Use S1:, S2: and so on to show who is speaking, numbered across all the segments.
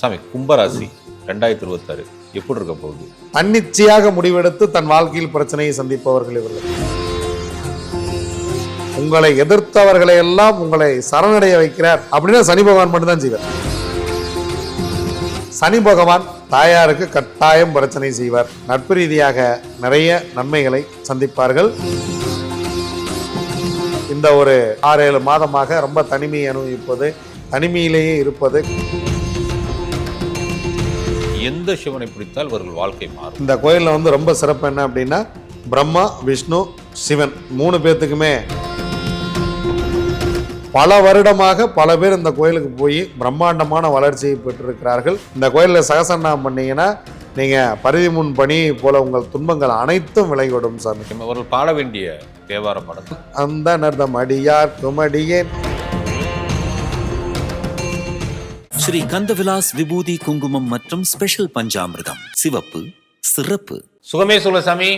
S1: சாமி கும்பராசி ரெண்டாயிரத்தி இருபத்தாறு. எப்படி இருக்க போகுது?
S2: தன்னிச்சையாக முடிவெடுத்து தன் வாழ்க்கையில் பிரச்சனையை சந்திப்பவர்கள் இவர்கள். உங்களை எதிர்த்தவர்களை எல்லாம் உங்களை சரணடைய வைக்கிறார். அப்படின்னா சனி பகவான் மட்டும்தான் செய்வார். சனி பகவான் தாயாருக்கு கட்டாயம் பிரச்சனை செய்வார். நட்பு ரீதியாக நிறைய நன்மைகளை சந்திப்பார்கள். இந்த ஒரு ஆறு ஏழு மாதமாக ரொம்ப தனிமையை அனுபவிப்பது தனிமையிலேயே இருப்பது
S1: எந்த சிவனை பிடித்தால் இவர்கள் வாழ்க்கை மாறும்?
S2: இந்த கோயிலில் வந்து ரொம்ப சிறப்பு என்ன அப்படின்னா பிரம்மா விஷ்ணு சிவன் மூணு பேர்த்துக்குமே பல வருடமாக பல பேர் இந்த கோயிலுக்கு போய் பிரம்மாண்டமான வளர்ச்சியை பெற்றிருக்கிறார்கள். இந்த கோயிலில் சகசரணம் பண்ணீங்கன்னா நீங்கள் பரிதி முன் பணி போல உங்கள் துன்பங்கள் அனைத்தும் விலகிவிடும் சாமி.
S1: அவர்கள் பாட வேண்டிய தேவார பாடல்.
S2: அந்த நர்தம் அடியார் குமடியேன்.
S3: ஸ்ரீ கந்தவிலாஸ் விபூதி குங்குமம் மற்றும் ஸ்பெஷல் பஞ்சாமிர்தம். சிவப்பு சிறப்பு.
S1: சுகமே சொல்ல சாமி.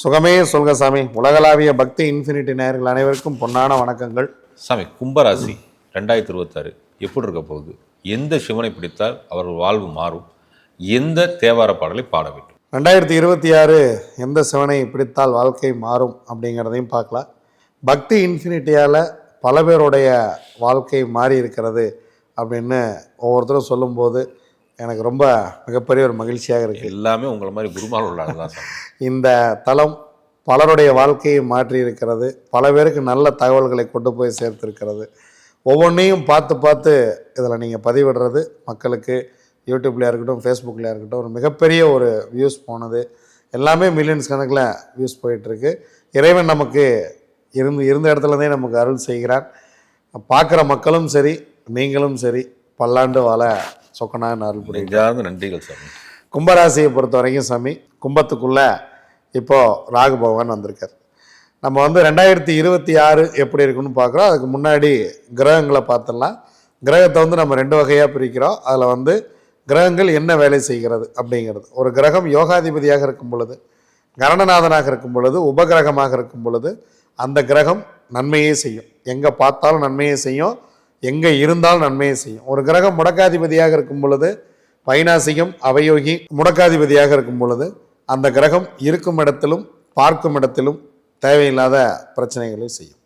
S2: சுகமே சொல்க சாமி. உலகளாவிய பக்தி இன்ஃபினிட்டி நேயர்கள் அனைவருக்கும் பொன்னான வணக்கங்கள்.
S1: சாமி கும்பராசி ரெண்டாயிரத்தி இருபத்தாறு எப்படி இருக்க போகுது? எந்த சிவனை பிடித்தால் அவர்கள் வாழ்வு மாறும்? எந்த தேவார பாடலை பாட வேண்டும்?
S2: ரெண்டாயிரத்தி இருபத்தி ஆறு எந்த சிவனை பிடித்தால் வாழ்க்கை மாறும் அப்படிங்கிறதையும் பார்க்கலாம். பக்தி இன்ஃபினிட்டியால் பல பேருடைய வாழ்க்கை மாறி இருக்கிறது அப்படின்னு ஒவ்வொருத்தரும் சொல்லும்போது எனக்கு ரொம்ப மிகப்பெரிய ஒரு மகிழ்ச்சியாக இருக்குது
S1: எல்லாமே உங்களை மாதிரி குருமால் உள்ளாங்க
S2: இந்த தளம் பலருடைய வாழ்க்கையை மாற்றி இருக்கிறது. பல பேருக்கு நல்ல தகவல்களை கொண்டு போய் சேர்த்திருக்கிறது. ஒவ்வொன்றையும் பார்த்து பார்த்து இதில் நீங்கள் பதிவிடுறது மக்களுக்கு யூடியூப்லையாக இருக்கட்டும் ஃபேஸ்புக்லையாக இருக்கட்டும் ஒரு மிகப்பெரிய ஒரு வியூஸ் போனது. எல்லாமே மில்லியன்ஸ் கணக்கில் வியூஸ் போயிட்டுருக்கு. இறைவன் நமக்கு இருந்து இருந்த இடத்துலருந்தே நமக்கு அருள் செய்கிறான் பார்க்குற மக்களும் சரி நீங்களும் சரி பல்லாண்டு வாழ சொக்கனான்னு அருள்
S1: நன்றிகள் சாமி.
S2: கும்பராசியை பொறுத்த வரைக்கும் சாமி கும்பத்துக்குள்ள இப்போ ராகு பகவான் வந்திருக்கார். நம்ம வந்து ரெண்டாயிரத்தி இருபத்தி ஆறு எப்படி இருக்குன்னு பார்க்குறோம். அதுக்கு முன்னாடி கிரகங்களை பார்த்துடலாம். கிரகத்தை வந்து நம்ம ரெண்டு வகையாக பிரிக்கிறோம். அதில் வந்து கிரகங்கள் என்ன வேலை செய்கிறது அப்படிங்கிறது. ஒரு கிரகம் யோகாதிபதியாக இருக்கும் பொழுது கரணநாதனாக இருக்கும் பொழுது உபகிரகமாக இருக்கும் பொழுது அந்த கிரகம் நன்மையே செய்யும். எங்கே பார்த்தாலும் நன்மையே செய்யும். எங்கே இருந்தாலும் நன்மையை செய்யும். ஒரு கிரகம் முடக்காதிபதியாக இருக்கும் பொழுது பைனாசிகம் அவயோகி முடக்காதிபதியாக இருக்கும் பொழுது அந்த கிரகம் இருக்கும் இடத்திலும் பார்க்கும் இடத்திலும் தேவையில்லாத பிரச்சனைகளை செய்யும்.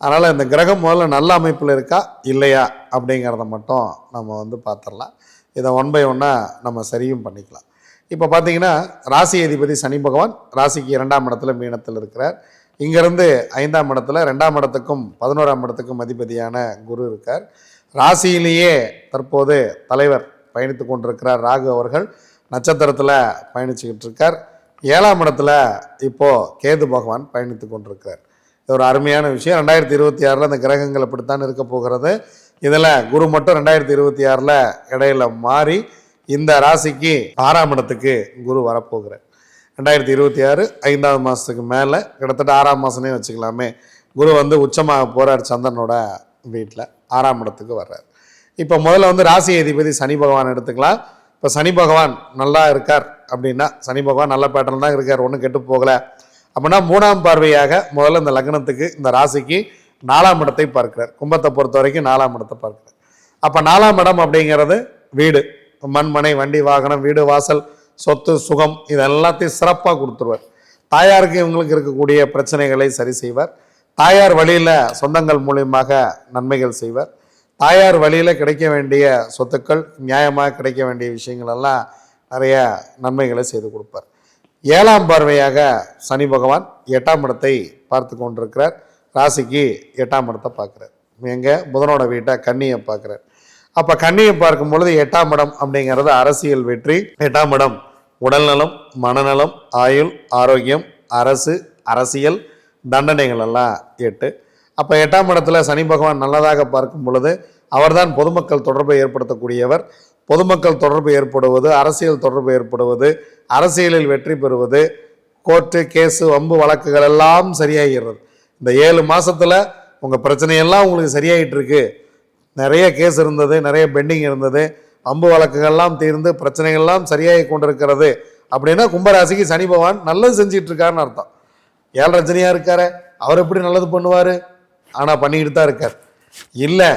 S2: அதனால் இந்த கிரகம் முதல்ல நல்ல அமைப்பில் இருக்கா இல்லையா அப்படிங்கிறத மட்டும் நம்ம வந்து பார்த்துடலாம். இதை ஒன் பை ஒன்னாக நம்ம சரியும் பண்ணிக்கலாம். இப்போ பார்த்தீங்கன்னா ராசி அதிபதி சனி பகவான் ராசிக்கு இரண்டாம் இடத்துல மீனத்தில் இருக்கிறார். இங்கேருந்து ஐந்தாம் இடத்துல ரெண்டாம் இடத்துக்கும் பதினோராம் இடத்துக்கும் அதிபதியான குரு இருக்கார். ராசியிலேயே தற்போது தலைவர் பயணித்து கொண்டிருக்கிறார் ராகு அவர்கள். நட்சத்திரத்தில் பயணிச்சுக்கிட்டு இருக்கார். ஏழாம் இடத்துல இப்போது கேது பகவான் பயணித்து கொண்டிருக்கிறார். இது ஒரு அருமையான விஷயம். ரெண்டாயிரத்தி இருபத்தி ஆறில் அந்த கிரகங்கள் இப்படித்தான் இருக்க போகிறது. இதில் குரு மட்டும் ரெண்டாயிரத்தி இருபத்தி ஆறில் இடையில மாறி இந்த ராசிக்கு ஆறாம் இடத்துக்கு குரு வரப்போகிறார். ரெண்டாயிரத்தி இருபத்தி ஆறு ஐந்தாவது மாதத்துக்கு மேலே கிட்டத்தட்ட ஆறாம் மாதமே வச்சுக்கலாமே. குரு வந்து உச்சமாக போகிறார் சந்திரனோட வீட்டில் ஆறாம் இடத்துக்கு வர்றார். இப்போ முதல்ல வந்து ராசி அதிபதி சனி பகவான் எடுத்துக்கலாம். இப்போ சனி பகவான் நல்லா இருக்கார் அப்படின்னா சனி பகவான் நல்ல பேட்டர்ன் தான் இருக்கார் ஒன்றும் கெட்டு போகலை. அப்படின்னா மூணாம் பார்வையாக முதல்ல இந்த லக்னத்துக்கு இந்த ராசிக்கு நாலாம் இடத்தை பார்க்கிறார். கும்பத்தை பொறுத்த வரைக்கும் நாலாம் இடத்தை பார்க்கிறார். அப்போ நாலாம் இடம் அப்படிங்கிறது வீடு. மண் மனை வண்டி வாகனம் வீடு வாசல் சொத்து சுகம் இது எல்லாத்தையும் சிறப்பாக கொடுத்துருவார். தாயாருக்கு இவங்களுக்கு இருக்கக்கூடிய பிரச்சனைகளை சரி செய்வார். தாயார் வழியில் சொந்தங்கள் மூலியமாக நன்மைகள் செய்வார். தாயார் வழியில் கிடைக்க வேண்டிய சொத்துக்கள் நியாயமாக கிடைக்க வேண்டிய விஷயங்கள் எல்லாம் நிறைய நன்மைகளை செய்து கொடுப்பார். ஏழாம் பார்வையாக சனி பகவான் எட்டாம் இடத்தை பார்த்து கொண்டிருக்கிறார். ராசிக்கு எட்டாம் இடத்தை பார்க்குறார். எங்கே? புதனோட வீட்டை கன்னியை பார்க்குறார். அப்போ கன்னியை பார்க்கும் பொழுது எட்டாம் இடம் அப்படிங்கிறது அரசியல் வெற்றி. எட்டாம் இடம் உடல்நலம் மனநலம் ஆயுள் ஆரோக்கியம் அரசு அரசியல் தண்டனைகள் எல்லாம் எட்டு. அப்போ எட்டாம் இடத்துல சனி பகவான் நல்லதாக பார்க்கும் பொழுது அவர்தான் பொதுமக்கள் தொடர்பை ஏற்படுத்தக்கூடியவர். பொதுமக்கள் தொடர்பு ஏற்படுவது அரசியல் தொடர்பு ஏற்படுவது அரசியலில் வெற்றி பெறுவது கோர்ட்டு கேஸு வம்பு வழக்குகள் எல்லாம் சரியாகிறது. இந்த ஏழு மாதத்தில் உங்கள் பிரச்சனையெல்லாம் உங்களுக்கு சரியாயிட்டு இருக்கு. நிறைய கேஸ் இருந்தது நிறைய பெண்டிங் இருந்தது. அம்பு வழக்குகள்லாம் தீர்ந்து பிரச்சனைகள்லாம் சரியாகி கொண்டிருக்கிறது அப்படின்னா கும்பராசிக்கு சனி பகவான் நல்லது செஞ்சிட்டு இருக்காருன்னு அர்த்தம். ஏழரை ரஜினியாக இருக்காரு அவர் எப்படி நல்லது பண்ணுவார்? ஆனால் பண்ணிக்கிட்டு தான் இருக்கார். இல்லை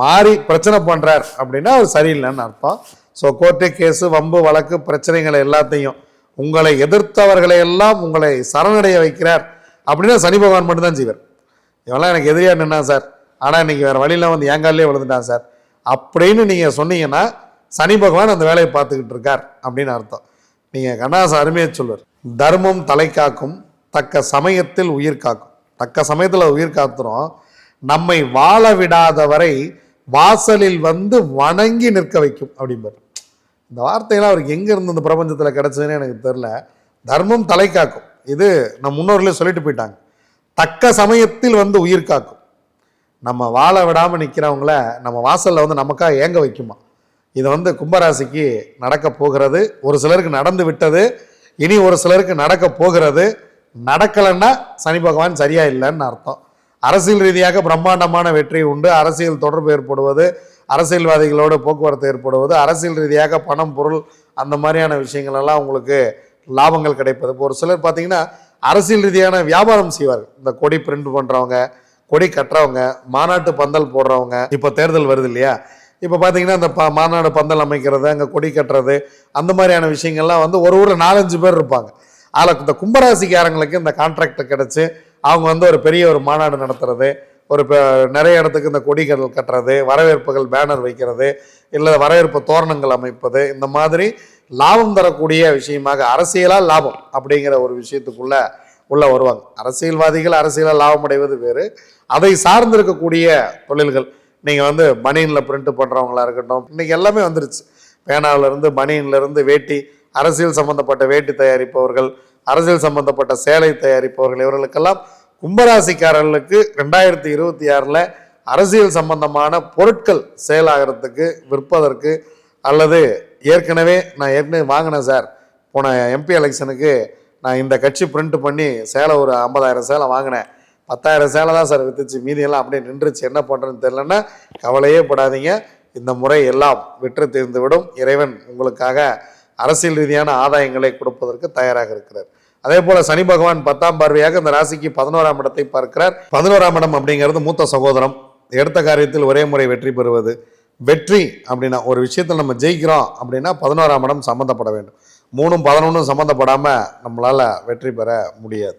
S2: மாறி பிரச்சனை பண்ணுறார் அப்படின்னா அவர் சரியில்லைன்னு அர்த்தம். ஸோ கோர்ட்டு கேஸு வம்பு வழக்கு பிரச்சனைகள் எல்லாத்தையும் உங்களை எதிர்த்தவர்களை எல்லாம் உங்களை சரணடைய வைக்கிறார் அப்படின்னா சனி பகவான் மட்டும்தான் செய்வார் இவெல்லாம் எனக்கு எதிரியாக நின்னா சார். ஆனால் இன்றைக்கி வேறு வழியில் வந்து ஏங்காலே விழுந்துட்டான் சார். அப்படின்னு நீங்கள் சொன்னீங்கன்னா சனி பகவான் அந்த வேலையை பார்த்துக்கிட்டு இருக்கார் அப்படின்னு அர்த்தம். நீங்கள் கண்ணாச அருமையை சொல்லுவார். தர்மம் தலை காக்கும் தக்க சமயத்தில் உயிர் காக்கும். தக்க சமயத்தில் உயிர் காத்துறோம். நம்மை வாழ விடாதவரை வாசலில் வந்து வணங்கி நிற்க வைக்கும் அப்படிம்பார். இந்த வார்த்தையெல்லாம் அவருக்கு எங்கேருந்து இந்த பிரபஞ்சத்தில் கிடச்சதுன்னு எனக்கு தெரில தர்மம் தலை காக்கும் இது நம்ம முன்னோர்களே சொல்லிட்டு போயிட்டாங்க. தக்க சமயத்தில் வந்து உயிர் காக்கும். நம்ம வாழ விடாமல் நிற்கிறவங்கள நம்ம வாசலில் வந்து நமக்காக ஏங்க வைக்குமா? இது வந்து கும்பராசிக்கு நடக்க போகிறது. ஒரு சிலருக்கு நடந்து விட்டது. இனி ஒரு சிலருக்கு நடக்க போகிறது. நடக்கலைன்னா சனி பகவான் சரியா இல்லைன்னு அர்த்தம். அரசியல் ரீதியாக பிரம்மாண்டமான வெற்றி உண்டு. அரசியல் தொடர்பு ஏற்படுவது அரசியல்வாதிகளோடு போக்குவரத்து ஏற்படுவது அரசியல் ரீதியாக பணம் பொருள் அந்த மாதிரியான விஷயங்கள் எல்லாம் உங்களுக்கு லாபங்கள் கிடைப்பது. இப்போ ஒரு சிலர் பார்த்தீங்கன்னா அரசியல் ரீதியான வியாபாரம் செய்வார்கள். இந்த கொடி பிரிண்ட் பண்ணுறவங்க கொடி கட்டுறவங்க மாநாட்டு பந்தல் போடுறவங்க இப்போ தேர்தல் வருது இல்லையா? இப்போ பார்த்தீங்கன்னா இந்த ப மாநாடு பந்தல் அமைக்கிறது அங்கே கொடி கட்டுறது அந்த மாதிரியான விஷயங்கள்லாம் வந்து ஒரு ஊரில் நாலஞ்சு பேர் இருப்பாங்க. அதில் இந்த கும்பராசிக்காரங்களுக்கு இந்த கான்ட்ராக்ட் கிடச்சி அவங்க வந்து ஒரு பெரிய ஒரு மாநாடு நடத்துறது ஒரு நிறைய இடத்துக்கு இந்த கொடிகள் கட்டுறது வரவேற்புகள் பேனர் வைக்கிறது இல்லை வரவேற்பு தோரணங்கள் அமைப்பது இந்த மாதிரி லாபம் தரக்கூடிய விஷயமாக அரசியலாக லாபம் அப்படிங்கிற ஒரு விஷயத்துக்குள்ளே உள்ளே வருவாங்க. அரசியல்வாதிகள் அரசியலாக லாபம் அடைவது வேறு அதை சார்ந்திருக்கக்கூடிய தொழில்கள். நீங்கள் வந்து பனியனில் பிரிண்ட் பண்ணுறவங்களா இருக்கட்டும் இன்றைக்கி எல்லாமே வந்துருச்சு. பேனாவிலேருந்து பனியன்லேருந்து இருந்து வேட்டி அரசியல் சம்பந்தப்பட்ட வேட்டி தயாரிப்பவர்கள் அரசியல் சம்பந்தப்பட்ட சேலை தயாரிப்பவர்கள் இவர்களுக்கெல்லாம் கும்பராசிக்காரர்களுக்கு ரெண்டாயிரத்தி இருபத்தி ஆறில் அரசியல் சம்பந்தமான பொருட்கள் சேல் ஆகிறதுக்கு விற்பதற்கு அல்லது ஏற்கனவே நான் ஏற்கனவே வாங்கினேன் சார். போன எம்பி எலெக்ஷனுக்கு நான் இந்த கட்சி பிரிண்ட் பண்ணி சேலை ஒரு ஐம்பதாயிரம் சேலை வாங்கினேன். பத்தாயிரம் சேலை தான் சார் வித்துச்சு. மீதியெல்லாம் அப்படியே நின்றுச்சு. என்ன பண்ணுறதுன்னு தெரிலன்னா கவலையே படாதீங்க. இந்த முறை எல்லாம் வெற்றி தீர்ந்து விடும் இறைவன் உங்களுக்காக அரசியல் ரீதியான ஆதாயங்களை கொடுப்பதற்கு தயாராக இருக்கிறார். அதே போல சனி பகவான் பத்தாம் பார்வையாக இந்த ராசிக்கு பதினோராம் இடத்தை பார்க்கிறார். பதினோராம் இடம் அப்படிங்கிறது மூத்த சகோதரம். எடுத்த காரியத்தில் ஒரே முறை வெற்றி பெறுவது. வெற்றி அப்படின்னா ஒரு விஷயத்தில் நம்ம ஜெயிக்கிறோம் அப்படின்னா பதினோராம் இடம் சம்மந்தப்பட வேண்டும். மூணும் பதினொன்றும் சம்மந்தப்படாமல் நம்மளால் வெற்றி பெற முடியாது.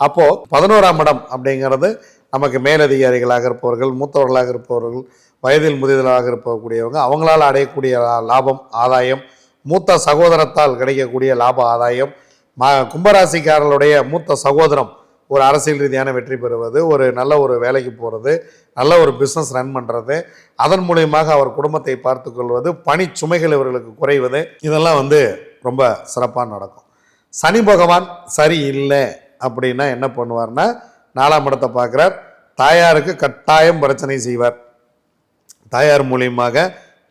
S2: அப்போது பதினோராம் இடம் அப்படிங்கிறது நமக்கு மேலதிகாரிகளாக இருப்பவர்கள் மூத்தவர்களாக இருப்பவர்கள் வயதில் முதியவர்களாக இருக்கக்கூடியவங்க அவங்களால் அடையக்கூடிய லாபம் ஆதாயம் மூத்த சகோதரத்தால் கிடைக்கக்கூடிய லாப ஆதாயம் ம கும்பராசிக்காரர்களுடைய மூத்த சகோதரம் ஒரு அரசியல் ரீதியான வெற்றி பெறுவது ஒரு நல்ல ஒரு வேலைக்கு போகிறது நல்ல ஒரு பிஸ்னஸ் ரன் பண்ணுறது அதன் மூலியமாக அவர் குடும்பத்தை பார்த்து கொள்வது பணி சுமைகள் இவர்களுக்கு குறைவது இதெல்லாம் வந்து ரொம்ப சிறப்பாக நடக்கும். சனி பகவான் சரி இல்லை அப்படின்னா என்ன பண்ணுவார்னா நாலாம் இடத்தை பார்க்குறார். தாயாருக்கு கட்டாயம் பிரச்சனை செய்வார். தாயார் மூலியமாக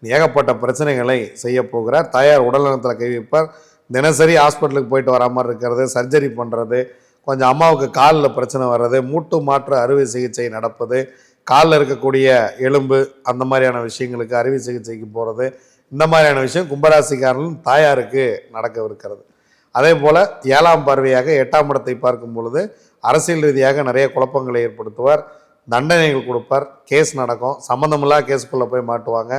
S2: ஏகப்பட்ட பிரச்சனைகளை செய்ய போகிறார். தாயார் உடல்நலத்தில் கை வைப்பார். தினசரி ஹாஸ்பிட்டலுக்கு போயிட்டு வரா மாதிரி இருக்கிறது சர்ஜரி பண்ணுறது கொஞ்சம் அம்மாவுக்கு காலில் பிரச்சனை வர்றது மூட்டு மாற்று அறுவை சிகிச்சை நடப்பது காலில் இருக்கக்கூடிய எலும்பு அந்த மாதிரியான விஷயங்களுக்கு அறுவை சிகிச்சைக்கு போகிறது இந்த மாதிரியான விஷயம் கும்பராசிக்காரன் தாயாருக்கு நடக்கவிருக்கிறது. அதே போல் ஏழாம் பார்வையாக எட்டாம் இடத்தை பார்க்கும் பொழுது அரசியல் ரீதியாக நிறைய குழப்பங்களை ஏற்படுத்துவார். தண்டனைகள் கொடுப்பார். கேஸ் நடக்கும். சம்மந்தமில்லா கேஸுக்குள்ளே போய் மாட்டுவாங்க.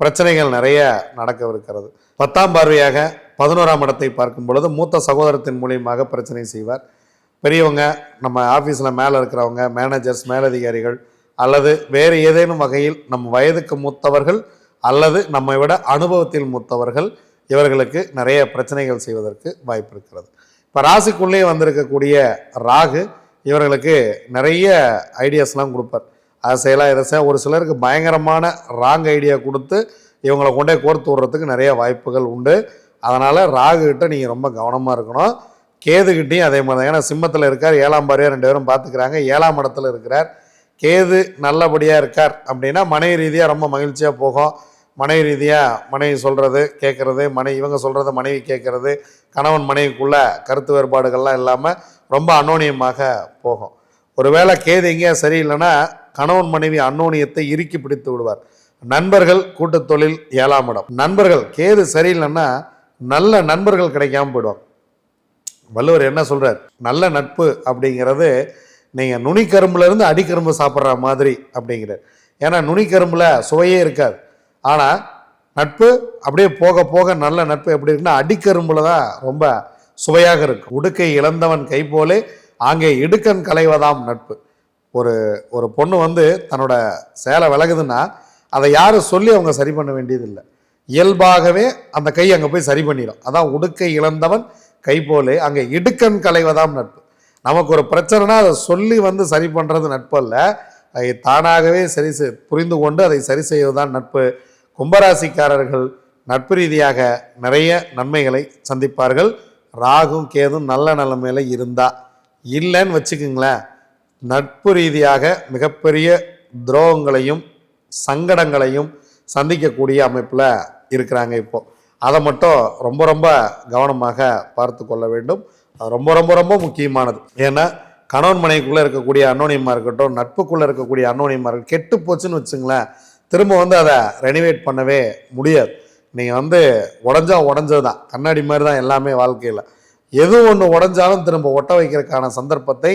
S2: பிரச்சனைகள் நிறைய நடக்கவிருக்கிறது. பத்தாம் பார்வையாக பதினோராம் இடத்தை பார்க்கும் பொழுது மூத்த சகோதரத்தின் மூலியமாக பிரச்சனை செய்வார். பெரியவங்க நம்ம ஆஃபீஸில் மேலே இருக்கிறவங்க மேனேஜர்ஸ் மேலதிகாரிகள் அல்லது வேறு ஏதேனும் வகையில் நம் வயதுக்கு மூத்தவர்கள் அல்லது நம்மை விட அனுபவத்தில் மூத்தவர்கள் இவர்களுக்கு நிறைய பிரச்சனைகள் செய்வதற்கு வாய்ப்பு இருக்கிறது இப்போ ராசிக்குள்ளேயே வந்திருக்கக்கூடிய ராகு இவர்களுக்கு நிறைய ஐடியாஸ்லாம் கொடுப்பார். அதை செய்யலாம் இதை செய்ய ஒரு சிலருக்கு பயங்கரமான ராங் ஐடியா கொடுத்து இவங்களை கொண்டே கோர்த்து விடுறதுக்கு நிறைய வாய்ப்புகள் உண்டு. அதனால் ராகுகிட்ட நீங்கள் ரொம்ப கவனமாக இருக்கணும். கேதுகிட்டையும் அதே மாதிரி தான். ஏன்னா சிம்மத்தில் இருக்கார் ஏழாம் பாரியாக ரெண்டு பேரும் பார்த்துக்கிறாங்க ஏழாம் இடத்துல இருக்கிறார். கேது நல்லபடியாக இருக்கார் அப்படின்னா மனைவி ரீதியாக ரொம்ப மகிழ்ச்சியாக போகும். மனைவி ரீதியாக மனைவி சொல்கிறது கேட்குறது மனைவி இவங்க சொல்கிறத மனைவி கேட்குறது கணவன் மனைவிக்குள்ள கருத்து வேறுபாடுகள்லாம் இல்லாமல் ரொம்ப அன்னோனியமாக போகும். ஒருவேளை கேது எங்கேயா சரியில்லைன்னா கணவன் மனைவி அன்னோனியத்தை இறுக்கி பிடித்து விடுவார். நண்பர்கள் கூட்டத் தொழில் ஏழாம் இடம். நண்பர்கள் கேது சரியில்லைன்னா நல்ல நண்பர்கள் கிடைக்காம போயிடுவாங்க. வள்ளுவர் என்ன சொல்கிறார் நல்ல நட்பு அப்படிங்கிறது நீங்கள் நுனிக்கரும்புலேருந்து அடிக்கரும்பு சாப்பிட்ற மாதிரி அப்படிங்கிறார். ஏன்னா நுனிக்கரும்பில் சுவையே இருக்காது. ஆனால் நட்பு அப்படியே போக போக நல்ல நட்பு எப்படி இருக்குன்னா அடிக்கரும்புல தான் ரொம்ப சுவையாக இருக்கும் உடுக்கை இழந்தவன் கை போலே ஆங்கே இடுக்கன் கலைவதாம் நட்பு. ஒரு ஒரு பொண்ணு வந்து தன்னோட சேலை விலகுதுன்னா அதை யாரும் சொல்லி அவங்க சரி பண்ண வேண்டியதில்லை. இயல்பாகவே அந்த கை அங்கே போய் சரி பண்ணிடும். அதான் உடுக்கை இழந்தவன் கை போலே அங்கே இடுக்கன் கலைவதாம் நட்பு. நமக்கு ஒரு பிரச்சனைனா அதை சொல்லி வந்து சரி பண்ணுறது நட்பு அல்ல. அதை தானாகவே சரி செய் புரிந்து கொண்டு அதை சரி செய்வதுதான் நட்பு. கும்பராசிக்காரர்கள் நட்பு ரீதியாக நிறைய நன்மைகளை சந்திப்பார்கள். ராகும் கேதும் நல்ல நிலைமையில் இருந்தா இல்லைன்னு வச்சுக்கோங்களேன். நட்பு ரீதியாக மிகப்பெரிய துரோகங்களையும் சங்கடங்களையும் சந்திக்கக்கூடிய அமைப்பில் இருக்கிறாங்க இப்போ. அதை மட்டும் ரொம்ப ரொம்ப கவனமாக பார்த்து கொள்ள வேண்டும். அது ரொம்ப ரொம்ப ரொம்ப முக்கியமானது. ஏன்னா கணவன் மனைவிக்குள்ளே இருக்கக்கூடிய அன்னோனியமாக இருக்கட்டும் நட்புக்குள்ளே இருக்கக்கூடிய அன்னோனியமாக இருக்கட்டும் கெட்டு போச்சுன்னு வச்சுங்களேன் திரும்ப வந்து அதை ரெனிவேட் பண்ணவே முடியாது. நீங்கள் வந்து உடஞ்சா உடஞ்சது தான் கண்ணாடி மாதிரி தான் எல்லாமே வாழ்க்கையில். எது ஒன்று உடஞ்சாலும் திரும்ப ஒட்ட வைக்கிறதுக்கான சந்தர்ப்பத்தை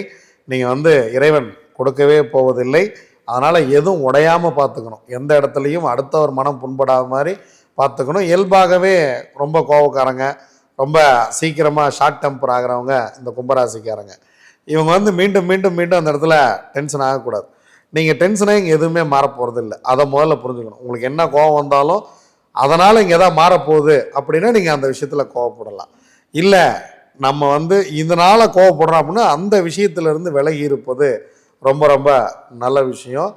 S2: நீங்கள் வந்து இறைவன் கொடுக்கவே போவதில்லை. அதனால் எதுவும் உடையாமல் பார்த்துக்கணும். எந்த இடத்துலையும் அடுத்தவர் மனம் புண்படாத மாதிரி பார்த்துக்கணும். இயல்பாகவே ரொம்ப கோவக்காரங்க ரொம்ப சீக்கிரமாக ஷார்ட் டெம்பர் ஆகிறவங்க இந்த கும்பராசிக்காரங்க. இவங்க வந்து மீண்டும் மீண்டும் மீண்டும் அந்த இடத்துல டென்ஷன் ஆகக்கூடாது. நீங்கள் டென்ஷனாக இங்கே எதுவுமே மாறப்போகிறது இல்லை அதை முதல்ல புரிஞ்சுக்கணும். உங்களுக்கு என்ன கோவம் வந்தாலும் அதனால் இங்கே எதாவது மாறப்போகுது அப்படின்னா நீங்கள் அந்த விஷயத்தில் கோவப்படலாம். இல்லை நம்ம வந்து இதனால் கோவப்படுறோம் அப்படின்னா அந்த விஷயத்திலிருந்து விலகி இருப்பது ரொம்ப ரொம்ப நல்ல விஷயம்.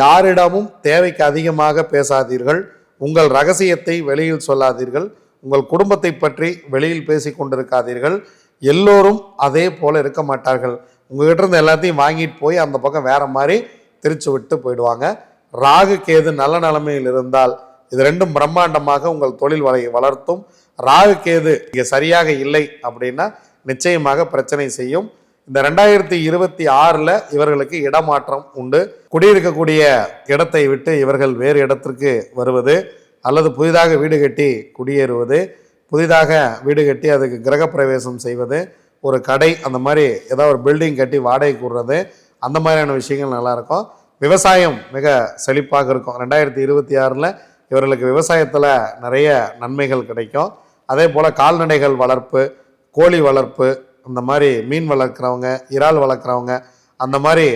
S2: யாரிடமும் தேவைக்கு அதிகமாக பேசாதீர்கள். உங்கள் ரகசியத்தை வெளியில் சொல்லாதீர்கள். உங்கள் குடும்பத்தை பற்றி வெளியில் பேசி கொண்டிருக்காதீர்கள். எல்லோரும் அதே போல இருக்க மாட்டார்கள். உங்ககிட்ட இருந்து எல்லாத்தையும் வாங்கிட்டு போய் அந்த பக்கம் வேற மாதிரி திருச்சி விட்டு போயிடுவாங்க. ராகு கேது நல்ல நிலைமையில் இருந்தால் இது ரெண்டும் பிரம்மாண்டமாக உங்கள் தொழில் வலை வளர்த்தும். ராகு கேது இங்கே சரியாக இல்லை அப்படின்னா நிச்சயமாக பிரச்சனை செய்யும். இந்த ரெண்டாயிரத்தி இருபத்தி ஆறில் இவர்களுக்கு இடமாற்றம் உண்டு. குடியிருக்கக்கூடிய இடத்தை விட்டு இவர்கள் வேறு இடத்திற்கு வருவது அல்லது புதிதாக வீடு கட்டி குடியேறுவது புதிதாக வீடு கட்டி அதுக்கு கிரகப்பிரவேசம் செய்வது ஒரு கடை அந்த மாதிரி ஏதாவது ஒரு பில்டிங் கட்டி வாடகைக்கு விடுறது அந்த மாதிரியான விஷயங்கள் நல்லாயிருக்கும். விவசாயம் மிக செழிப்பாக இருக்கும். ரெண்டாயிரத்தி இருபத்தி ஆறில் இவர்களுக்கு விவசாயத்தில் நிறைய நன்மைகள் கிடைக்கும். அதே போல் கால்நடைகள் வளர்ப்பு கோழி வளர்ப்பு அந்த மாதிரி மீன் வளர்க்குறவங்க இறால் வளர்க்குறவங்க அந்த மாதிரி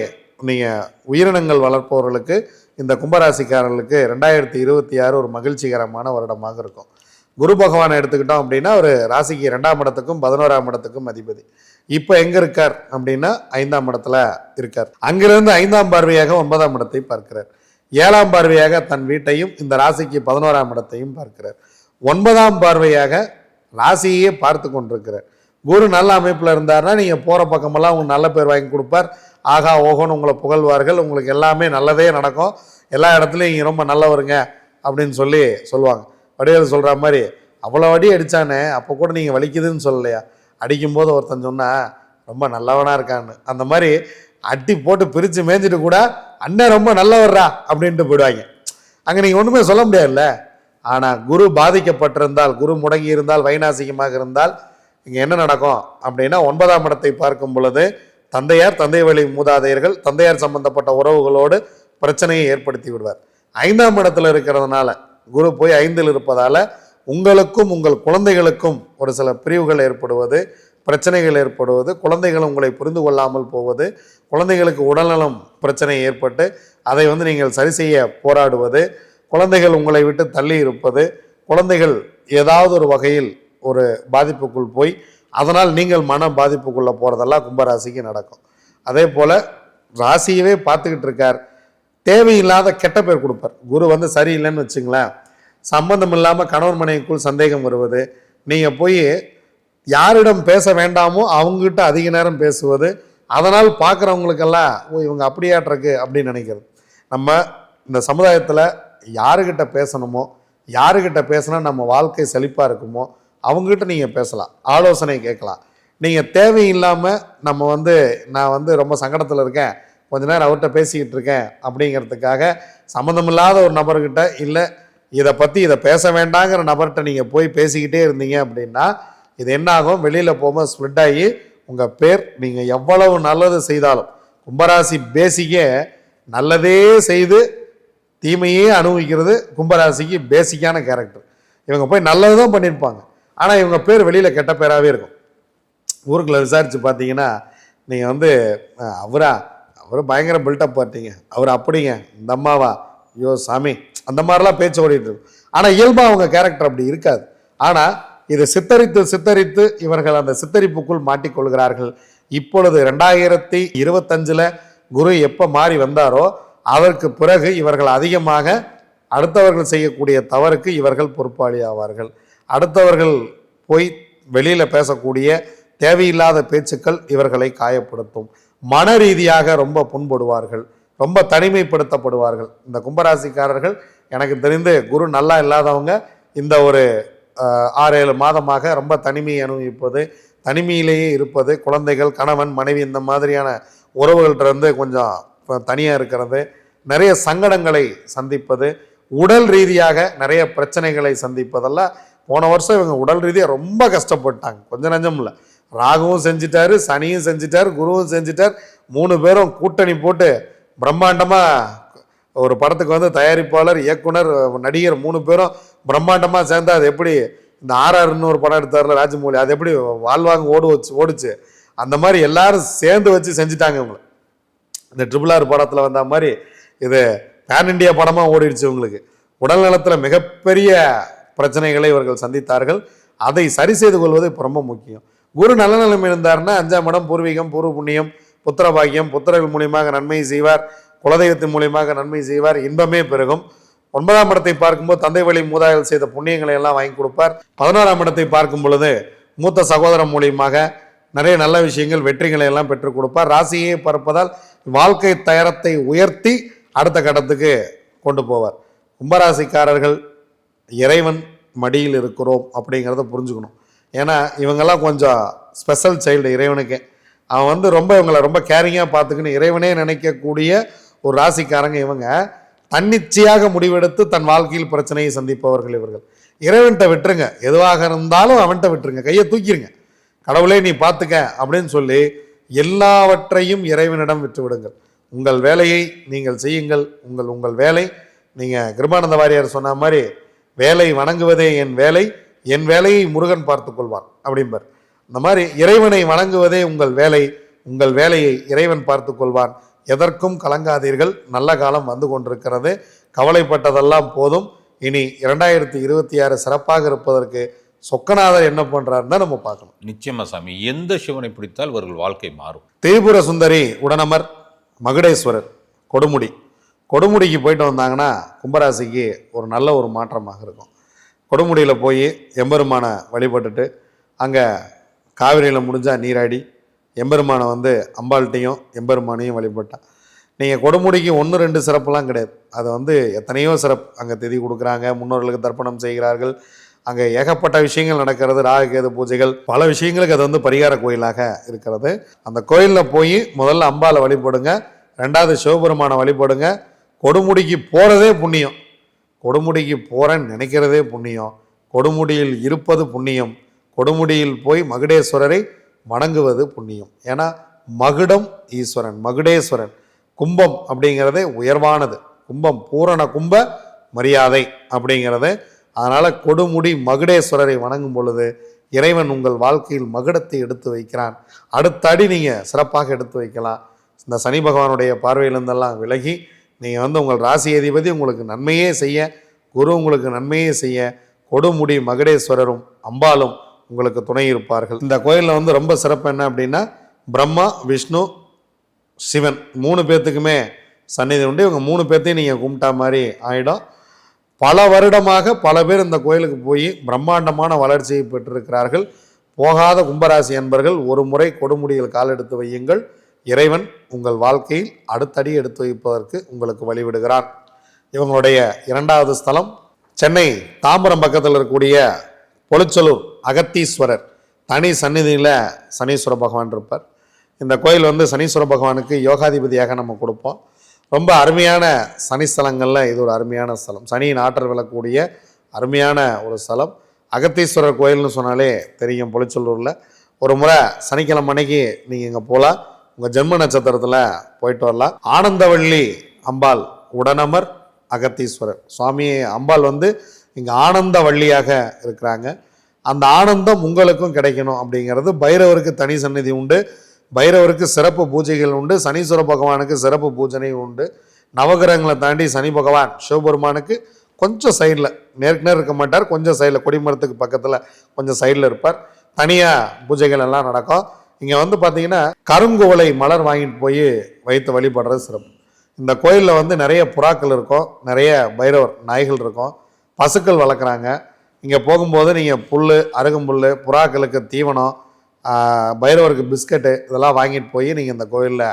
S2: நீங்கள் உயிரினங்கள் வளர்ப்பவர்களுக்கு இந்த கும்பராசிக்காரர்களுக்கு ரெண்டாயிரத்தி இருபத்தி ஆறு ஒரு மகிழ்ச்சிகரமான வருடமாக இருக்கும். குரு பகவானை எடுத்துக்கிட்டோம் அப்படின்னா ஒரு ராசிக்கு ரெண்டாம் இடத்துக்கும் பதினோராம் இடத்துக்கும் அதிபதி. இப்போ எங்கே இருக்கார் அப்படின்னா ஐந்தாம் இடத்துல இருக்கார். அங்கிருந்து ஐந்தாம் பார்வையாக ஒன்பதாம் இடத்தை பார்க்கிறார். ஏழாம் பார்வையாக தன் வீட்டையும் இந்த ராசிக்கு பதினோராம் இடத்தையும் பார்க்கிறார். ஒன்பதாம் பார்வையாக ராசியே பார்த்து கொண்டிருக்கிறார். குரு நல்ல அமைப்பில் இருந்தார்னா நீங்கள் போகிற பக்கமெல்லாம் உங்களுக்கு நல்ல பேர் வாங்கி கொடுப்பார். ஆகா ஓஹோன்னு உங்களை புகழ்வார்கள். உங்களுக்கு எல்லாமே நல்லதே நடக்கும். எல்லா இடத்துலையும் நீங்கள் ரொம்ப நல்லவருங்க அப்படின்னு சொல்லி சொல்லுவாங்க. வடிவேல் சொல்கிற மாதிரி அவ்வளோ அடி அடித்தானே அப்போ கூட நீங்கள் வலிக்குதுன்னு சொல்லலையா? அடிக்கும்போது ஒருத்தன் சொன்னால் ரொம்ப நல்லவனாக இருக்கான்னு. அந்த மாதிரி அட்டி போட்டு பிரித்து மேய்ஞ்சிட்டு கூட அண்ணன் ரொம்ப நல்லவர்றா அப்படின்ட்டு போயிடுவாங்க. அங்கே நீங்கள் ஒன்றுமே சொல்ல முடியாதுல்ல. ஆனால் குரு பாதிக்கப்பட்டிருந்தால் குரு முடங்கி இருந்தால் வைநாசிகமாக இருந்தால் இங்கே என்ன நடக்கும் அப்படின்னா ஒன்பதாம் இடத்தை பார்க்கும் பொழுது தந்தையார் தந்தை வழி மூதாதையர்கள் தந்தையார் சம்பந்தப்பட்ட உறவுகளோடு பிரச்சனையை ஏற்படுத்தி விடுவார். ஐந்தாம் இடத்துல இருக்கிறதுனால குரு போய் ஐந்தில் இருப்பதால் உங்களுக்கும் உங்கள் குழந்தைகளுக்கும் ஒரு சில பிரிவுகள் ஏற்படுவது பிரச்சனைகள் ஏற்படுவது குழந்தைகள் உங்களை புரிந்து கொள்ளாமல் போவது குழந்தைகளுக்கு உடல்நலம் பிரச்சனை ஏற்பட்டு அதை வந்து நீங்கள் சரி செய்ய போராடுவது குழந்தைகள் உங்களை விட்டு தள்ளி இருப்பது குழந்தைகள் ஏதாவது ஒரு வகையில் ஒரு பாதிப்புக்குள் போய் அதனால் நீங்கள் மன பாதிப்புக்குள்ளே போகிறதெல்லாம் கும்பராசிக்கு நடக்கும். அதே போல் ராசியவே பார்த்துக்கிட்டு இருக்கார். தேவையில்லாத கெட்ட பேர் கொடுப்பார். குரு வந்து சரியில்லைன்னு வச்சுங்களேன். சம்பந்தம் இல்லாமல் கணவன் மனைவிக்குள் சந்தேகம் வருவது நீங்கள் போய் யாரிடம் பேச வேண்டாமோ அவங்ககிட்ட அதிக நேரம் பேசுவது அதனால் பார்க்குறவங்களுக்கெல்லாம் ஓ இவங்க அப்படியாட்டிருக்கு அப்படின்னு நினைக்கிறது. நம்ம இந்த சமுதாயத்தில் யாருக்கிட்ட பேசணுமோ யாருக்கிட்ட பேசினா நம்ம வாழ்க்கை செழிப்பாக இருக்குமோ அவங்ககிட்ட நீங்கள் பேசலாம். ஆலோசனை கேட்கலாம். நீங்கள் தேவையில்லாமல் நம்ம வந்து நான் வந்து ரொம்ப சங்கடத்தில் இருக்கேன். கொஞ்ச நேரம் அவர்கிட்ட பேசிக்கிட்டு இருக்கேன் அப்படிங்கிறதுக்காக சம்மந்தமில்லாத ஒரு நபர்கிட்ட இல்லை இதை பற்றி இதை பேச வேண்டாங்கிற நபர்கிட்ட நீங்கள் போய் பேசிக்கிட்டே இருந்தீங்க அப்படின்னா இது என்னாகும் வெளியில் போகும்போது ஸ்ப்ரெட் ஆகி உங்கள் பேர் நீங்கள் எவ்வளவு நல்லது செய்தாலும் கும்பராசி பேசிக்கே நல்லதே செய்து தீமையே அனுபவிக்கிறது கும்பராசிக்கு பேசிக்கான கேரக்டர் இவங்க போய் நல்லது தான் பண்ணியிருப்பாங்க ஆனால் இவங்க பேர் வெளியில் கெட்ட பேராகவே இருக்கும். ஊருக்குள்ளே விசாரித்து பார்த்தீங்கன்னா நீங்கள் வந்து அவரா அவர் பயங்கர பில்டப் பார்த்தீங்க அவர் அப்படிங்க. இந்த அம்மாவா? ஐயோ சாமி. அந்த மாதிரிலாம் பேச்சு ஓடிட்டு இருக்கும் ஆனால் இயல்பாக அவங்க கேரக்டர் அப்படி இருக்காது. ஆனால் இதை சித்தரித்து சித்தரித்து இவர்கள் அந்த சித்தரிப்புக்குள் மாட்டிக்கொள்கிறார்கள். இப்பொழுது ரெண்டாயிரத்தி இருபத்தஞ்சில் குரு எப்போ மாறி வந்தாரோ அதற்கு பிறகு இவர்கள் அதிகமாக அடுத்தவர்கள் செய்யக்கூடிய தவறுக்கு இவர்கள் பொறுப்பாளி ஆவார்கள். அடுத்தவர்கள் போய் வெளியில் பேசக்கூடிய தேவையில்லாத பேச்சுக்கள் இவர்களை காயப்படுத்தும். மன ரீதியாக ரொம்ப புண்படுவார்கள் ரொம்ப தனிமைப்படுத்தப்படுவார்கள். இந்த கும்பராசிக்காரர்கள் எனக்கு தெரிந்து குரு நல்லா இல்லாதவங்க இந்த ஒரு ஆறு ஏழு மாதமாக ரொம்ப தனிமையை அனுபவிப்பது தனிமையிலேயே இருப்பது குழந்தைகள் கணவன் மனைவி இந்த மாதிரியான உறவுகள்கிட்டருந்து கொஞ்சம் தனியாக இருக்கிறது நிறைய சங்கடங்களை சந்திப்பது உடல் ரீதியாக நிறைய பிரச்சனைகளை சந்திப்பதெல்லாம் போன வருஷம் இவங்க உடல் ரீதியாக ரொம்ப கஷ்டப்பட்டாங்க. கொஞ்சம் நஞ்சம் இல்லை. ராகுவும் செஞ்சிட்டாரு சனியும் செஞ்சிட்டார் குருவும் செஞ்சிட்டார். மூணு பேரும் கூட்டணி போட்டு பிரம்மாண்டமாக ஒரு படத்துக்கு வந்து தயாரிப்பாளர் இயக்குனர் நடிகர் மூணு பேரும் பிரம்மாண்டமாக சேர்ந்தா அது எப்படி இந்த ஆர்ஆர்னு ஒரு படம் எடுத்தார்ல ராஜமௌலி அது எப்படி வாழ்வாங்க ஓடு வச்சு ஓடுச்சு? அந்த மாதிரி எல்லாரும் சேர்ந்து வச்சு செஞ்சுட்டாங்க இவங்களை இந்த ட்ரிபிள் ஆர் படத்தில் வந்த மாதிரி இது பேன் இண்டியா படமாக ஓடிடுச்சு உங்களுக்கு உடல் நலத்தில் மிகப்பெரிய பிரச்சனைகளை இவர்கள் சந்தித்தார்கள். அதை சரி செய்து கொள்வது இப்போ ரொம்ப முக்கியம். குரு நல்ல நிலைமை இருந்தார்னா அஞ்சாம் இடம் பூர்வீகம் பூர்வ புண்ணியம் புத்திர பாக்கியம் புத்திரர்கள் மூலியமாக நன்மை செய்வார் குலதெய்வத்தின் மூலியமாக நன்மை செய்வார் இன்பமே பெருகும். ஒன்பதாம் இடத்தை பார்க்கும்போது தந்தை வழி மூதாதைகள் செய்த புண்ணியங்களை எல்லாம் வாங்கி கொடுப்பார். பதினோராம் இடத்தை பார்க்கும் பொழுது மூத்த சகோதரன் மூலியமாக நிறைய நல்ல விஷயங்கள் வெற்றிகளை எல்லாம் பெற்றுக் கொடுப்பார். ராசியை பார்ப்பதால் வாழ்க்கை தயாரத்தை உயர்த்தி அடுத்த கட்டத்துக்கு கொண்டு போவார். கும்பராசிக்காரர்கள் இறைவன் மடியில் இருக்கிறோம் அப்படிங்கிறத புரிஞ்சுக்கணும். ஏன்னா இவங்கெல்லாம் கொஞ்சம் ஸ்பெஷல் சைல்டு இறைவனுக்கு. அவன் வந்து ரொம்ப இவங்களை ரொம்ப கேரிங்காக பார்த்துக்கின்னு இறைவனே நினைக்கக்கூடிய ஒரு ராசிக்காரங்க இவங்க. தன்னிச்சையாக முடிவெடுத்து தன் வாழ்க்கையில் பிரச்சனையை சந்திப்பவர்கள் இவர்கள். இறைவன்கிட்ட விட்டுருங்க. எதுவாக இருந்தாலும் அவன்கிட்ட விட்டுருங்க. கையை தூக்கிருங்க. கடவுளே நீ பார்த்துக்க அப்படின்னு சொல்லி எல்லாவற்றையும் இறைவனிடம் விட்டு விடுங்கள். உங்கள் வேலையை நீங்கள் செய்யுங்கள். உங்கள் உங்கள் வேலை. நீங்கள் கிருபானந்த வாரியார் சொன்ன மாதிரி வேலை வணங்குவதே என் வேலை. என் வேலையை முருகன் பார்த்துக் கொள்வான் அப்படிம்பார். இந்த மாதிரி இறைவனை வணங்குவதே உங்கள் வேலை உங்கள் வேலையை இறைவன் பார்த்துக் கொள்வான். எதற்கும் கலங்காதீர்கள். நல்ல காலம் வந்து கொண்டிருக்கிறது. கவலைப்பட்டதெல்லாம் போதும். இனி இரண்டாயிரத்தி இருபத்தி ஆறு சிறப்பாக இருப்பதற்கு சொக்கநாதர் என்ன பண்றாருன்னு நம்ம பார்க்கணும்.
S1: நிச்சயமா சாமி. எந்த சிவனை பிடித்தால் இவர்கள் வாழ்க்கை மாறும்.
S2: திரிபுர சுந்தரி உடனமர் மகுடேஸ்வரர் கொடுமுடி. கொடுமுடிக்கு போயிட்டு வந்தாங்கன்னா கும்பராசிக்கு ஒரு நல்ல ஒரு மாற்றமாக இருக்கும். கொடுமுடியில் போய் எம்பெருமானை வழிபட்டுட்டு அங்கே காவிரியில் முடிஞ்சால் நீராடி எம்பெருமானை வந்து அம்பாள்கிட்டையும் எம்பெருமானையும் வழிபட்டான். நீங்கள் கொடுமுடிக்கு ஒன்று ரெண்டு சிறப்புலாம் கிடையாது. அது வந்து எத்தனையோ சிறப்பு அங்கே திதி கொடுக்குறாங்க முன்னோர்களுக்கு தர்ப்பணம் செய்கிறார்கள். அங்கே ஏகப்பட்ட விஷயங்கள் நடக்கிறது ராககேது பூஜைகள் பல விஷயங்களுக்கு அது வந்து பரிகார கோயிலாக இருக்கிறது. அந்த கோயிலில் போய் முதல்ல அம்பாவை வழிபடுங்க ரெண்டாவது சிவபெருமானை வழிபடுங்க. கொடுமுடிக்கு போகிறதே புண்ணியம். கொடுமுடிக்கு போகிறேன்னு நினைக்கிறதே புண்ணியம். கொடுமுடியில் இருப்பது புண்ணியம். கொடுமுடியில் போய் மகுடேஸ்வரரை வணங்குவது புண்ணியம். ஏன்னா மகுடம் ஈஸ்வரன் மகுடேஸ்வரன். கும்பம் அப்படிங்கிறதே உயர்வானது. கும்பம் பூரண கும்ப மரியாதை அப்படிங்கிறது. அதனால் கொடுமுடி மகுடேஸ்வரரை வணங்கும் பொழுது இறைவன் உங்கள் வாழ்க்கையில் மகுடத்தை எடுத்து வைக்கிறான். அடுத்த அடி நீங்கள் சிறப்பாக எடுத்து வைக்கலாம். இந்த சனி பகவானுடைய பார்வையிலிருந்தெல்லாம் விலகி நீங்கள் வந்து உங்கள் ராசி அதிபதி உங்களுக்கு நன்மையே செய்ய குரு உங்களுக்கு நன்மையே செய்ய கொடுமுடி மகடேஸ்வரரும் அம்பாலும் உங்களுக்கு துணை இருப்பார்கள். இந்த கோயிலில் வந்து ரொம்ப சிறப்பு என்ன அப்படின்னா பிரம்மா விஷ்ணு சிவன் மூணு பேர்த்துக்குமே சந்நிதி உண்டு. இவங்க மூணு பேர்த்தையும் நீங்கள் கும்பிட்டா மாதிரி ஆயிடும். பல வருடமாக பல பேர் இந்த கோயிலுக்கு போய் பிரம்மாண்டமான வளர்ச்சியை பெற்றிருக்கிறார்கள். போகாத கும்பராசி என்பர்கள் ஒரு முறை கொடுமுடியில் கால் எடுத்து வையுங்கள். இறைவன் உங்கள் வாழ்க்கையில் அடுத்தடி எடுத்து வைப்பதற்கு உங்களுக்கு வழிவிடுகிறான். இவங்களுடைய இரண்டாவது ஸ்தலம் சென்னை தாம்பரம் பக்கத்தில் இருக்கக்கூடிய பொலிச்சலூர் அகத்தீஸ்வரர். தனி சந்நிதியில் சனீஸ்வர பகவான் இருப்பார். இந்த கோயில் வந்து சனீஸ்வர பகவானுக்கு யோகாதிபதியாக நம்ம கொடுப்போம். ரொம்ப அருமையான சனி ஸ்தலங்களில் இது ஒரு அருமையான ஸ்தலம். சனியின் ஆற்றல் விழக்கூடிய அருமையான ஒரு ஸ்தலம். அகத்தீஸ்வரர் கோயில்னு சொன்னாலே தெரியும் பொலிச்சலூரில். ஒரு முறை சனிக்கிழமை அன்னைக்கு நீங்கள் இங்கே போகலாம் உங்கள் ஜென்ம நட்சத்திரத்தில் போயிட்டு வரலாம். ஆனந்தவள்ளி அம்பாள் உடனமர் அகத்தீஸ்வரர். சுவாமி அம்பாள் வந்து இங்கே ஆனந்த வள்ளியாக இருக்கிறாங்க. அந்த ஆனந்தம் உங்களுக்கும் கிடைக்கணும் அப்படிங்கிறது பைரவருக்கு தனி சந்நிதி உண்டு. பைரவருக்கு சிறப்பு பூஜைகள் உண்டு. சனீஸ்வர பகவானுக்கு சிறப்பு பூஜனை உண்டு. நவகிரகங்களை தாண்டி சனி பகவான் சிவபெருமானுக்கு கொஞ்சம் சைடில் நேருக்கு நேர் இருக்க மாட்டார். கொஞ்சம் சைடில் கொடிமரத்துக்கு பக்கத்தில் கொஞ்சம் சைடில் இருப்பார். தனியாக பூஜைகள் எல்லாம் நடக்கும். இங்கே வந்து பார்த்தீங்கன்னா கருங்குவலை மலர் வாங்கிட்டு போய் வைத்து வழிபடுறது சிறப்பு. இந்த கோயிலில் வந்து நிறைய புறாக்கள் இருக்கும் நிறைய பைரவர் நாய்கள் இருக்கும் பசுக்கள் வளர்க்குறாங்க. இங்கே போகும்போது நீங்கள் புல் அருகம்புல் புறாக்களுக்கு தீவனம் பைரவருக்கு பிஸ்கட்டு இதெல்லாம் வாங்கிட்டு போய் நீங்கள் இந்த கோயிலில்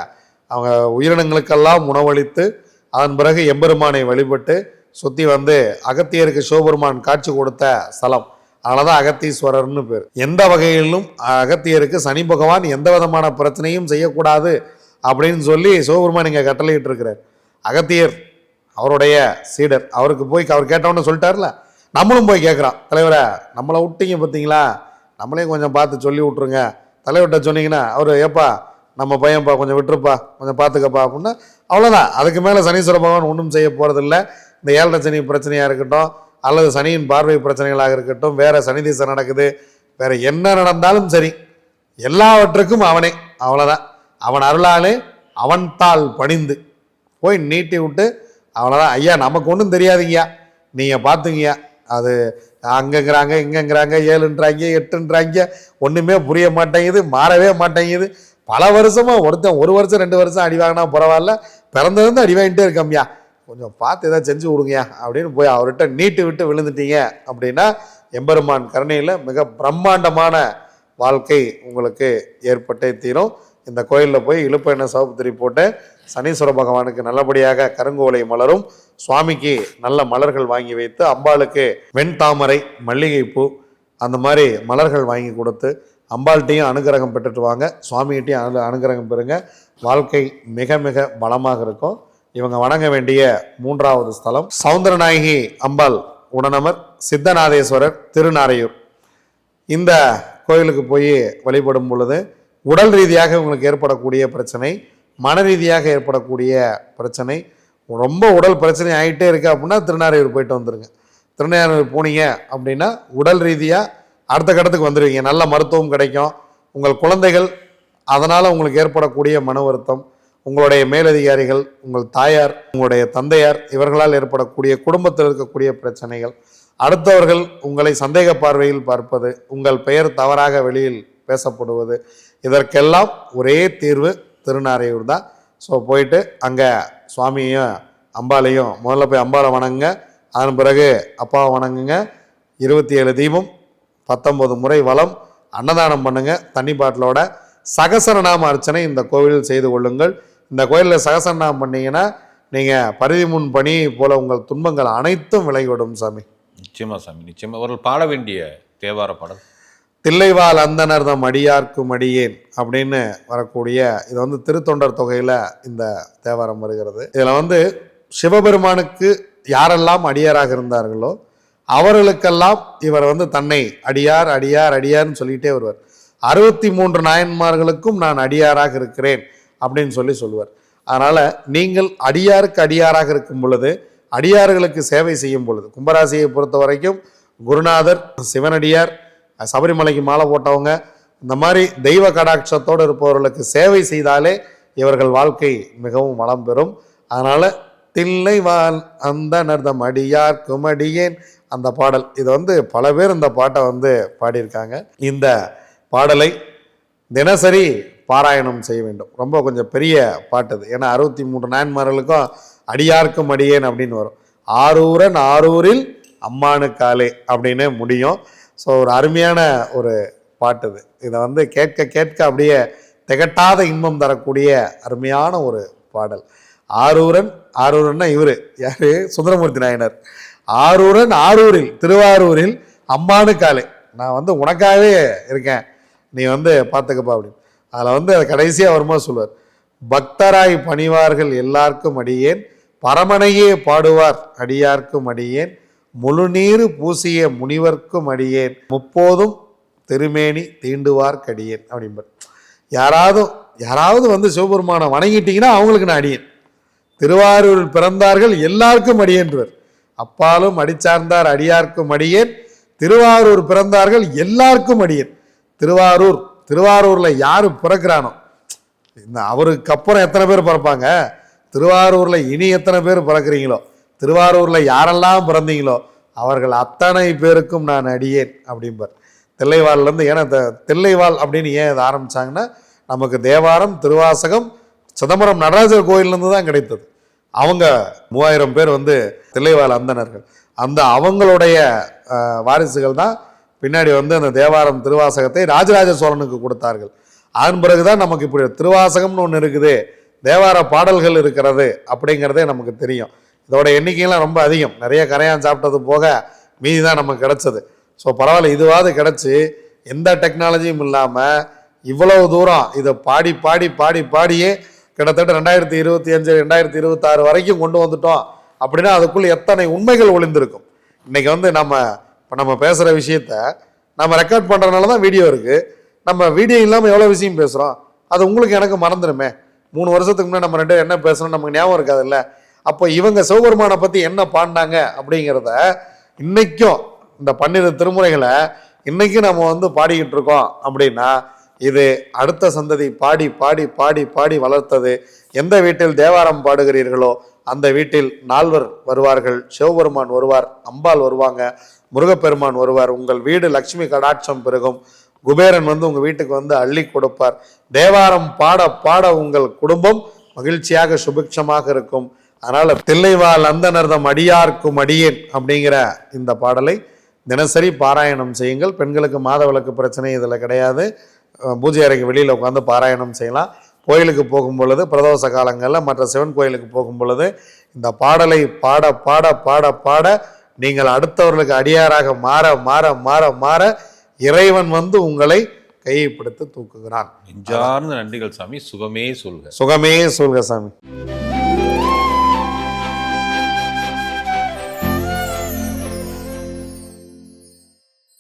S2: அவங்க உயிரினங்களுக்கெல்லாம் உணவளித்து அதன் பிறகு எம்பெருமானை வழிபட்டு சுற்றி வந்து அகத்தியருக்கு சிவபெருமான் காட்சி கொடுத்த ஸ்தலம். அதனால தான் அகத்தீஸ்வரர்னு பேர். எந்த வகையிலும் அகத்தியருக்கு சனி பகவான் எந்த விதமான பிரச்சனையும் செய்யக்கூடாது அப்படின்னு சொல்லி சிவபெருமான் இங்கே கட்டளையிட்டு இருக்கிறார் அகத்தியர் அவருடைய சீடர் அவருக்கு போய் அவர் கேட்டவொன்னு சொல்லிட்டார்ல? நம்மளும் போய் கேட்குறான். தலைவரை நம்மளை விட்டீங்க பார்த்தீங்களா? நம்மளையும் கொஞ்சம் பார்த்து சொல்லி விட்ருங்க தலைவர்கிட்ட சொன்னீங்கன்னா அவர் ஏப்பா நம்ம பையன்ப்பா கொஞ்சம் விட்டுருப்பா கொஞ்சம் பார்த்துக்கப்பா அப்படின்னா அவ்வளோதான் அதுக்கு மேலே சனீஸ்வர பகவான் ஒன்றும் செய்ய போகிறதில்ல இந்த ஏழரை சனி பிரச்சனையாக இருக்கட்டும் அல்லது சனியின் பார்வை பிரச்சனைகளாக இருக்கட்டும் வேற சனி திசை நடக்குது வேற என்ன நடந்தாலும் சரி எல்லாவற்றுக்கும் அவனே அவ்வளோதான் அவன் அருளாலே அவன் தாள் பணிந்து போய் நீட்டி விட்டு அவ்வளோதான் ஐயா நமக்கு ஒன்றும் தெரியாதுங்கய்யா. நீங்கள் பார்த்துங்கய்யா அது அங்கங்கிறாங்க இங்கங்கிறாங்க ஏழுன்றாங்க எட்டுன்றாங்க ஒன்றுமே புரிய மாட்டேங்குது மாறவே மாட்டேங்குது. பல வருஷமாக ஒருத்தன் ஒரு வருஷம் ரெண்டு வருஷம் அடி வாங்கினா பரவாயில்ல பிறந்ததுலேருந்து அடி வாங்கிட்டே இருக்கம்யா கொஞ்சம் பார்த்து ஏதாவது செஞ்சு கொடுங்கய்யா அப்படின்னு போய் அவர்கிட்ட நீட்டு விட்டு விழுந்துட்டீங்க அப்படின்னா எம்பெருமான் கருணையில் மிக பிரம்மாண்டமான வாழ்க்கை உங்களுக்கு ஏற்பட்டே தீரும். இந்த கோயிலில் போய் இழுப்ப எண்ணெய் சவப்புத்திரி போட்டு சனீஸ்வர பகவானுக்கு நல்லபடியாக கருங்கோலை மலரும். சுவாமிக்கு நல்ல மலர்கள் வாங்கி வைத்து அம்பாளுக்கு வெண்தாமரை மல்லிகைப்பூ அந்த மாதிரி மலர்கள் வாங்கி கொடுத்து அம்பாள்கிட்டையும் அனுகிரகம் பெற்றுட்டு வாங்க. சுவாமிகிட்டையும் அனு அனுகிரகம் பெறுங்க. வாழ்க்கை மிக மிக பலமாக இருக்கும். இவங்க வணங்க வேண்டிய மூன்றாவது ஸ்தலம். சவுந்தரநாயகி அம்பாள் உடனமர் சித்தநாதேஸ்வரர் திருநாரையூர். இந்த கோயிலுக்கு போய் வழிபடும் பொழுது உடல் ரீதியாக உங்களுக்கு ஏற்படக்கூடிய பிரச்சனை மன ரீதியாக ஏற்படக்கூடிய பிரச்சனை ரொம்ப உடல் பிரச்சனை ஆகிட்டே இருக்கு அப்படின்னா திருநாரையூர் போயிட்டு வந்துருங்க. திருநாரையூர் போனீங்க அப்படின்னா உடல் ரீதியாக அடுத்த கட்டத்துக்கு வந்துடுவீங்க நல்ல மருத்துவம் கிடைக்கும். உங்கள் குழந்தைகள் அதனால் உங்களுக்கு ஏற்படக்கூடிய மன வருத்தம் உங்களுடைய மேலதிகாரிகள் உங்கள் தாயார் உங்களுடைய தந்தையார் இவர்களால் ஏற்படக்கூடிய குடும்பத்தில் இருக்கக்கூடிய பிரச்சனைகள். அடுத்தவர்கள் உங்களை சந்தேக பார்வையில் பார்ப்பது உங்கள் பெயர் தவறாக வெளியில் பேசப்படுவது இதற்கெல்லாம் ஒரே தீர்வு திருநாரையூர் தான். ஸோ போயிட்டு அங்கே சுவாமியும் அம்பாளையும் முதல்ல போய் அம்பாலை வணங்குங்க. அதன் பிறகு அப்பாவை வணங்குங்க. இருபத்தி ஏழு தீபம் பத்தொம்பது முறை வளம் அன்னதானம் பண்ணுங்கள் தண்ணி பாட்டிலோட சகசரநாம அர்ச்சனை இந்த கோவிலில் செய்து கொள்ளுங்கள். இந்த கோயிலில் சகசரநாமம் பண்ணீங்கன்னா நீங்கள் பரிதி முன் பணி போல உங்கள் துன்பங்கள் அனைத்தும் விலகிவிடும் சாமி.
S1: நிச்சயமா சாமி நிச்சயமா. அவர்கள் பாட வேண்டிய தேவார பாடல்.
S2: தில்லைவால் அந்தனர்தம் அடியார்க்கும் அடியேன் அப்படின்னு வரக்கூடிய இது வந்து திருத்தொண்டர் தொகையில் இந்த தேவாரம் வருகிறது. இதில் வந்து சிவபெருமானுக்கு யாரெல்லாம் அடியாராக இருந்தார்களோ அவர்களுக்கெல்லாம் இவர் வந்து தன்னை அடியார் அடியார் அடியார்னு சொல்லிட்டே வருவார். அறுபத்தி மூன்று நாயன்மார்களுக்கும் நான் அடியாராக இருக்கிறேன். அப்படின்னு சொல்லி சொல்லுவார். அதனால் நீங்கள் அடியாருக்கு அடியாராக இருக்கும் பொழுது அடியார்களுக்கு சேவை செய்யும் பொழுது கும்பராசியை பொறுத்த வரைக்கும் குருநாதர் சிவனடியார் சபரிமலைக்கு மாலை போட்டவங்க இந்த மாதிரி தெய்வ கடாட்சத்தோடு இருப்பவர்களுக்கு சேவை செய்தாலே இவர்கள் வாழ்க்கை மிகவும் வளம் பெறும். அதனால் தில்லை வாழ் அந்த நர்தம் அடியார் குமடியேன் அந்த பாடல். இது வந்து பல பேர் இந்த பாட்டை வந்து பாடியிருக்காங்க. இந்த பாடலை தினசரி பாராயணம் செய்ய வேண்டும். ரொம்ப கொஞ்சம் பெரிய பாட்டு இது ஏன்னா அறுபத்தி மூன்று நாயன்மார்களுக்கும் அடியார்க்கும் அடியேன் அப்படின்னு வரும். ஆரூரன் ஆரூரில் அம்மானுக்காலே அப்படின்னு முடியும். ஸோ ஒரு அருமையான ஒரு பாட்டு இது இதை வந்து கேட்க கேட்க அப்படியே திகட்டாத இன்பம் தரக்கூடிய அருமையான ஒரு பாடல். ஆரூரன் ஆரூரன்னா இவர். யார்? சுந்தரமூர்த்தி நாயனர். ஆரூரன் ஆரூரில் திருவாரூரில் அம்மானுக்காலே நான் வந்து உனக்காகவே இருக்கேன். நீ வந்து பார்த்துக்கப்பா அப்படின்னு. அதில் வந்து அதை கடைசியாக வருமா சொல்லுவார் பக்தராய் பணிவார்கள் எல்லாருக்கும் அடியேன் பரமனையே பாடுவார் அடியார்க்கும் அடியேன் முழுநீர் பூசிய முனிவர்க்கும் அடியேன் முப்போதும் திருமேனி தீண்டுவார் கடியேன் அப்படிம்பார். யாராவது யாராவது வந்து சிவபெருமானை வணங்கிட்டீங்கன்னா அவங்களுக்கு நான் அடியேன். திருவாரூரில் பிறந்தார்கள் எல்லாருக்கும் அடியேன்றவர். அப்பாலும் அடிச்சார்ந்தார் அடியார்க்கும் அடியேன் திருவாரூர் பிறந்தார்கள் எல்லாருக்கும் அடியேன். திருவாரூர் திருவாரூரில் யார் பிறக்கிறானோ? இந்த அவருக்கு அப்புறம் எத்தனை பேர் பிறப்பாங்க? திருவாரூரில் இனி எத்தனை பேர் பிறக்கிறீங்களோ? திருவாரூரில் யாரெல்லாம் பிறந்தீங்களோ? அவர்கள் அத்தனை பேருக்கும் நான் அடியேன் அப்படிம்பார். தில்லைவாள்லேருந்து ஏன்னா இந்த தில்லைவாள் அப்படின்னு ஏன் இதை ஆரம்பிச்சாங்கன்னா நமக்கு தேவாரம் திருவாசகம் சிதம்பரம் நடராஜர் கோயில்லேருந்து தான் கிடைத்தது. அவங்க மூவாயிரம் பேர் வந்து தில்லைவாள் அந்தனர்கள் அந்த அவங்களுடைய வாரிசுகள் தான் பின்னாடி வந்து அந்த தேவாரம் திருவாசகத்தை ராஜராஜ சோழனுக்கு கொடுத்தார்கள். அதன் பிறகுதான் நமக்கு இப்படி திருவாசகம்னு ஒன்று இருக்குது. தேவார பாடல்கள் இருக்கிறது அப்படிங்கிறதே நமக்கு தெரியும். இதோட எண்ணிக்கையெல்லாம் ரொம்ப அதிகம். நிறைய கரையான் சாப்பிட்டது போக மீதி தான் நமக்கு கிடச்சது. ஸோ பரவாயில்ல. இதுவாவது கிடச்சி எந்த டெக்னாலஜியும் இல்லாமல் இவ்வளவு தூரம் இதை பாடி பாடி பாடி பாடியே கிட்டத்தட்ட ரெண்டாயிரத்தி இருபத்தி அஞ்சு ரெண்டாயிரத்தி இருபத்தாறு வரைக்கும் கொண்டு வந்துட்டோம் அப்படின்னா அதுக்குள்ளே எத்தனை உண்மைகள் ஒளிந்திருக்கும். இன்றைக்கி வந்து நம்ம இப்போ நம்ம பேசுகிற விஷயத்த நம்ம ரெக்கார்ட் பண்ணுறதுனால தான் வீடியோ இருக்குது நம்ம வீடியோ இல்லாமல் எவ்வளோ விஷயம் பேசுகிறோம் அது உங்களுக்கு எனக்கு மறந்துடுமே. மூணு வருஷத்துக்கு முன்னாடி நம்ம ரெண்டு என்ன பேசணும் நமக்கு ஞாபகம் இருக்காதுல்ல? அப்போ இவங்க சிவபெருமானை பற்றி என்ன பாடினாங்க அப்படிங்கிறத இன்றைக்கும் இந்த பன்னிரு திருமுறைகளை இன்றைக்கும் நம்ம வந்து பாடிக்கிட்டு இருக்கோம் அப்படின்னா இது அடுத்த சந்ததி பாடி பாடி பாடி பாடி வளர்த்தது. எந்த வீட்டில் தேவாரம் பாடுகிறீர்களோ அந்த வீட்டில் நால்வர் வருவார்கள் சிவபெருமான் வருவார் அம்பாள் வருவாங்க முருகப்பெருமான் வருவார். உங்கள் வீடு லட்சுமி கடாட்சம் பெருகும். குபேரன் வந்து உங்கள் வீட்டுக்கு வந்து அள்ளி கொடுப்பார். தேவாரம் பாட பாட உங்கள் குடும்பம் மகிழ்ச்சியாக சுபிக்ஷமாக இருக்கும். அதனால் தில்லைவாழ் அந்தனர்தம் அடியார்க்கும் அடியேன் அப்படிங்கிற இந்த பாடலை தினசரி பாராயணம் செய்யுங்கள். பெண்களுக்கு மாதவிளக்கு பிரச்சனை இதில் கிடையாது. பூஜை அறைக்கு வெளியில் உட்காந்து பாராயணம் செய்யலாம். கோயிலுக்கு போகும் பொழுது பிரதோஷ காலங்களில் மற்ற சிவன் கோயிலுக்கு போகும் பொழுது இந்த பாடலை பாட பாட பாட பாட நீங்கள் அடுத்தவர்களுக்கு அடியாராக மாற மாற மாற மாற இறைவன் வந்து உங்களை கையை பிடித்து தூக்குகிறான்.
S1: நெஞ்சார்ந்த நன்றிகள் சாமி. சுகமே சொல்க.
S2: சுகமே சொல்க சாமி.